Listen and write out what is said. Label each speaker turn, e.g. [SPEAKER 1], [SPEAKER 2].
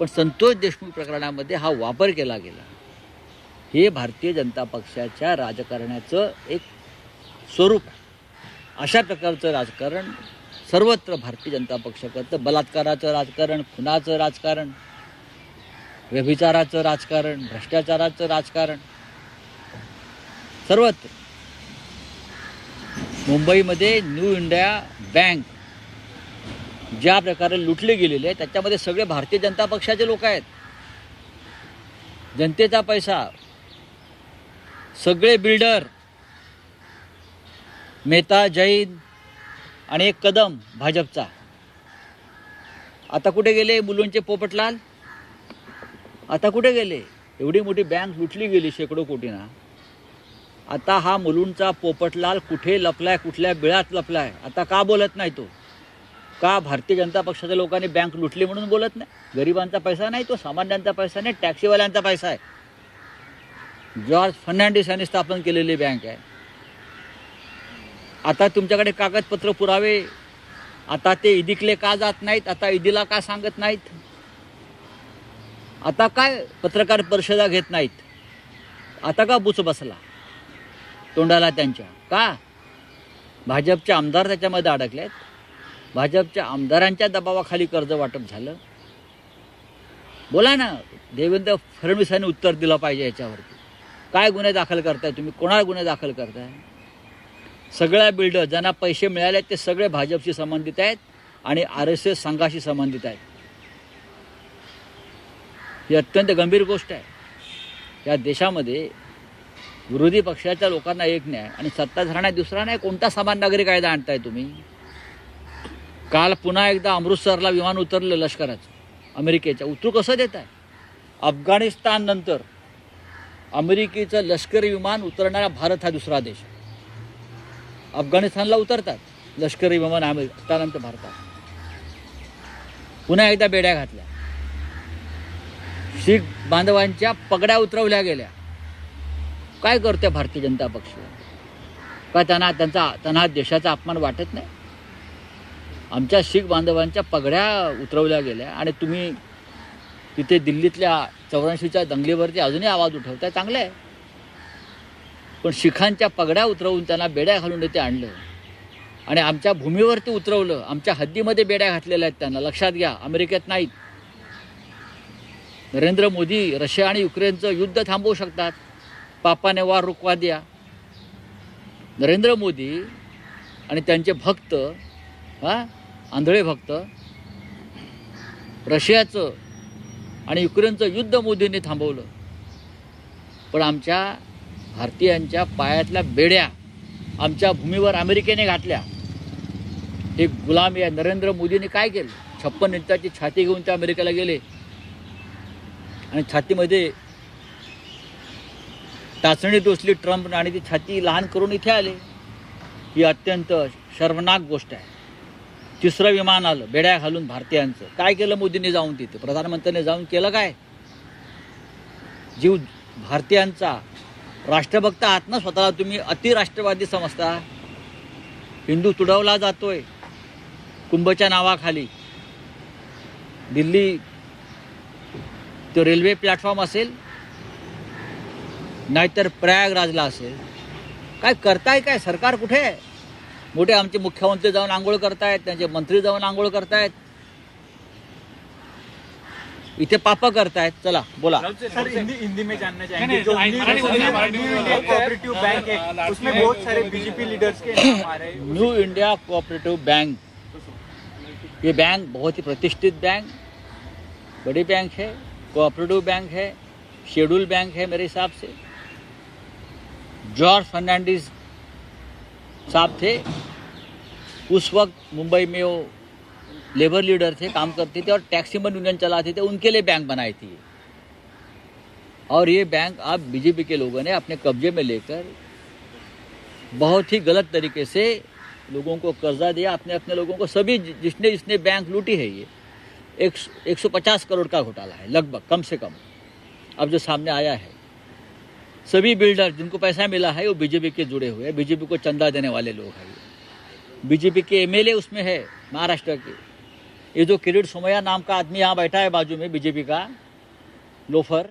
[SPEAKER 1] पण संतोष देशमुख प्रकरणामध्ये हा वापर केला गेला. हे भारतीय जनता पक्षाच्या राजकारणाचं एक स्वरूप अशा प्रकारचं राजकारण सर्वत्र भारतीय जनता पक्ष करतं बलात्काराचं राजकारण खुनाचं राजकारण व्यभिचाराचं राजकारण भ्रष्टाचाराचं राजकारण सर्वत्र. मुंबईमध्ये न्यू इंडिया बँक ज्या प्रकारे लुटले गेलेले आहे त्याच्यामध्ये सगळे भारतीय जनता पक्षाचे लोक आहेत. जनतेचा पैसा सगळे बिल्डर मेहता जैन आणि एक कदम भाजपचा. आता कुठे गेले मुलुंडचे पोपटलाल? आता कुठे गेले? एवढी मोठी बँक लुटली गेली शेकडो कोटीना. आता हा मुलुंडचा पोपटलाल कुठे लपलाय कुठल्या बिळात लपलाय? आता का बोलत नाही तो? का भारतीय जनता पक्षाच्या लोकांनी बँक लुटली म्हणून बोलत नाही? गरिबांचा पैसा नाही तो सामान्यांचा पैसा नाही टॅक्सीवाल्यांचा पैसा आहे. जॉर्ज फर्नांडिस यांनी स्थापन केलेली बँक आहे. आता तुमच्याकडे कागदपत्र पुरावे आता ते ईदीकले का जात नाहीत आता ईदीला का सांगत नाहीत? आता काय पत्रकार परिषदा घेत नाहीत? आता का बुच बसला? तोंडाला त्यांच्या. का? भाजपचे आमदार त्याच्यामध्ये अडकलेत? भाजपच्या आमदारांच्या दबावाखाली कर्ज वाटप झालं. बोला ना देवेंद्र फडणवीसांनी उत्तर दिलं पाहिजे याच्यावरती. काय गुन्हे दाखल करताय तुम्ही? कोणाला गुन्हे दाखल करताय? सगळ्या बिल्डर ज्यांना पैसे मिळाले ते सगळे भाजपशी संबंधित आहेत आणि आर एस एस संघाशी संबंधित आहेत. ही अत्यंत गंभीर गोष्ट आहे. या देशामध्ये विरोधी पक्षाच्या लोकांना एक न्याय आणि सत्ताधारणा दुसरा नाही कोणता समान नागरिक कायदा आणताय तुम्ही? काल पुन्हा एकदा अमृतसरला विमान उतरलं लष्कराचं अमेरिकेच्या. उतरू कसं देत आहे? अफगाणिस्तान नंतर अमेरिकेचं लष्करी विमान उतरणारा भारत हा दुसरा देश अफगाणिस्तानला उतरतात लष्करी विमान अमेरिका त्यानंतर भारतात. पुन्हा एकदा बेड्या घातल्या. शीख बांधवांच्या पगड्या उतरवल्या गेल्या. काय करते भारतीय जनता पक्ष? का त्यांना त्यांचा त्यांना देशाचा अपमान वाटत नाही? आमच्या शीख बांधवांच्या पगड्या उतरवल्या गेल्या आणि तुम्ही तिथे दिल्लीतल्या चौऱ्याऐंशीच्या दंगलीवरती अजूनही आवाज उठवताय चांगलं आहे. पण शिखांच्या पगड्या उतरवून त्यांना बेड्या घालून ते आणलं. आणि आमच्या भूमीवरती उतरवलं. आमच्या हद्दीमध्ये बेड्या घातलेल्या आहेत त्यांना. लक्षात घ्या अमेरिकेत नाहीत. नरेंद्र मोदी रशिया आणि युक्रेनचं युद्ध थांबवू शकतात. पापाने वार रुकवा द्या. नरेंद्र मोदी आणि त्यांचे भक्त हां आंधळे भक्त रशियाचं आणि युक्रेनचं युद्ध मोदींनी थांबवलं. पण आमच्या भारतीयांच्या पायातल्या बेड्या आमच्या भूमीवर अमेरिकेने घातल्या. हे गुलाम या नरेंद्र मोदींनी काय केलं? छप्पन इंचाची छाती घेऊन ते अमेरिकेला गेले. आणि छातीमध्ये टाचणी टोचली ट्रम्प आणि ती छाती लहान करून इथे आले. ही अत्यंत शर्मनाक गोष्ट आहे. तिसरं विमान आलं बेड्या घालून भारतीयांचं. काय केलं मोदींनी जाऊन तिथे? प्रधानमंत्र्यांनी जाऊन केलं काय? जीव भारतीयांचा राष्ट्रभक्त आहात ना स्वतःला तुम्ही? अतिराष्ट्रवादी समजता. हिंदू तुडवला जातोय कुंभच्या नावाखाली. दिल्ली तो रेल्वे प्लॅटफॉर्म असेल नाहीतर प्रयागराजला असेल. काय करताय काय? सरकार कुठे आहे? मोठे आमचे मुख्यमंत्री जाऊन आंघोळ करतायत त्यांचे मंत्री जाऊन आंघोळ करतायत. इथे पाप करतायत. चला बोला.
[SPEAKER 2] सर हिंदी हिंदी में जानना चाहेंगे जो कोऑपरेटिव बैंक है उसमें बहुत सारे बीजेपी लीडर्स के नाम आ रहे हैं
[SPEAKER 1] न्यू इंडिया कोऑपरेटिव बैंक ये बैंक बहुत ही प्रतिष्ठित बैंक बड़ी बैंक है कोऑपरेटिव बैंक है शेड्यूल बैंक है मेरे हिसाब से। जॉर्ज फर्नांडिस साहब थे उस वक्त मुंबई में वो लेबर लीडर थे, काम करते थे और टैक्सीमन यूनियन चलाते थे, उनके लिए बैंक बनाई थी। और ये बैंक अब बीजेपी के लोगों ने अपने कब्जे में लेकर बहुत ही गलत तरीके से लोगों को कर्जा दिया, अपने अपने लोगों को, सभी जिसने जिसने बैंक लूटी है ये, एक एक सौ पचास करोड़ का घोटाला है, लगभग, कम से कम। अब जो सामने आया है, सभी बिल्डर जिनको पैसा मिला है, वो बीजेपी के जुड़े हुए हैं बीजेपी को चंदा देने वाले लोग हैं बीजेपी के एमएलए उसमें है महाराष्ट्र के। ये जो किरीट सोमैया नाम का आदमी यहाँ बैठा है बाजू में बीजेपी का लोफर।